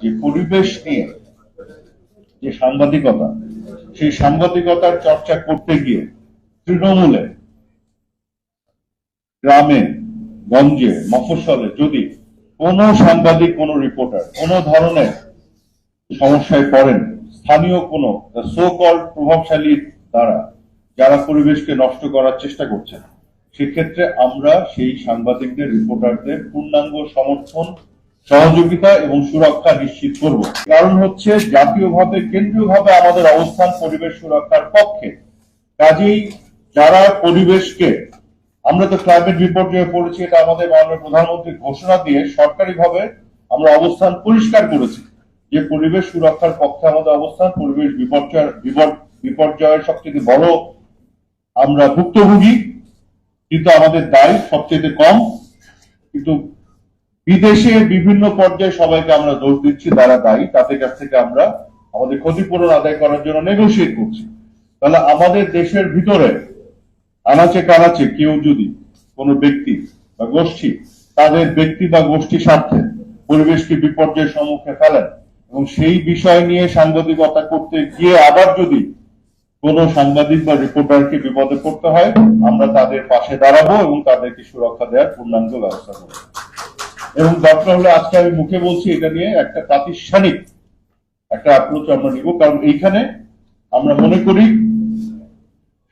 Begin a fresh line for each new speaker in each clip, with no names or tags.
যে পরিবেশ নিয়ে যে সাংবাদিকতা, সেই সাংবাদিকতার চর্চা করতে গিয়ে তৃণমূলে, গ্রামে, গঞ্জে, মফস্বলে যদি কোনো সাংবাদিক, কোনো রিপোর্টার কোনো ধরনের সমস্যায় পড়েন, স্থানীয় কোনো সো কল প্রভাবশালী দ্বারা যারা পরিবেশকে নষ্ট করার চেষ্টা করছেন, সেক্ষেত্রে আমরা সেই সাংবাদিকদের রিপোর্টারদের পূর্ণাঙ্গ সমর্থন সহযোগিতা এবং সুরক্ষা নিশ্চিত করব। কারণ হচ্ছে জাতীয়ভাবে, কেন্দ্রীয়ভাবে আমাদের অবস্থান পরিবেশ সুরক্ষার পক্ষে। কাজেই যারা পরিবেশকে, আমরা তো ক্লাইমেট বিপর্যয়ে পড়েছি, এটা আমাদের মাননীয় প্রধানমন্ত্রী ঘোষণা দিয়ে সরকারিভাবে আমরা অবস্থান পরিষ্কার করেছি। যে পরিবেশ সুরক্ষার পক্ষে আমাদের অবস্থান, পরিবেশ বিপর্যয় বিপর্যয়ের সবচেয়ে বড় আমরা ভুক্তভোগী। কিন্তু আমাদের দায় সবচেয়ে কম। কিন্তু বিদেশে বিভিন্ন পর্যায়ে সবাইকে আমরা দোষ দিচ্ছি তারা দায়ী, তাদের কাছ থেকে আমরা আমাদের ক্ষতিপূরণ আদায় করার জন্য নেগোসিয়েট করছি। তাহলে আমাদের দেশের ভিতরে আনাচে কানাচে কেউ যদি কোনো ব্যক্তি বা গোষ্ঠী তাদের ব্যক্তি বা গোষ্ঠী স্বার্থে পরিবেশকে বিপর্যয়ের সম্মুখে ফেলেন এবং সেই বিষয় নিয়ে সাংবাদিকতা করতে গিয়ে আবার যদি কোনো সাংবাদিক বা রিপোর্টারকে বিপদে পড়তে হয়, আমরা তাদের পাশে দাঁড়াবো এবং তাদেরকে সুরক্ষা দেওয়ার পূর্ণাঙ্গ ব্যবস্থা করব। এবং দরকার হলে আজকে আমি মুখে বলছি, এটা নিয়ে একটা প্রাতিষ্ঠানিক একটা অ্যাপ্রোচ আমরা নিব। কারণ এইখানে আমরা মনে করি,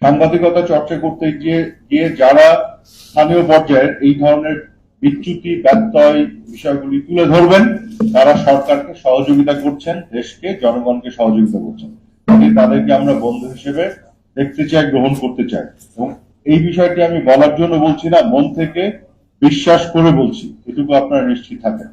সাংবাদিকতা চর্চা করতে গিয়ে গিয়ে যারা স্থানীয় পর্যায়ের এই ধরনের বিচ্যুতি, ব্যত্যয় বিষয়গুলি তুলে ধরবেন, তারা সরকারকে সহযোগিতা করছেন, দেশকে, জনগণকে সহযোগিতা করছেন। তাদেরকে আমরা বন্ধু হিসেবে দেখতে চাই, গ্রহণ করতে চাই। এবং এই বিষয়টি আমি বলার জন্য বলছি না, মন থেকে বিশ্বাস করে বলছি এটুকু আপনারা নিশ্চিত থাকেন।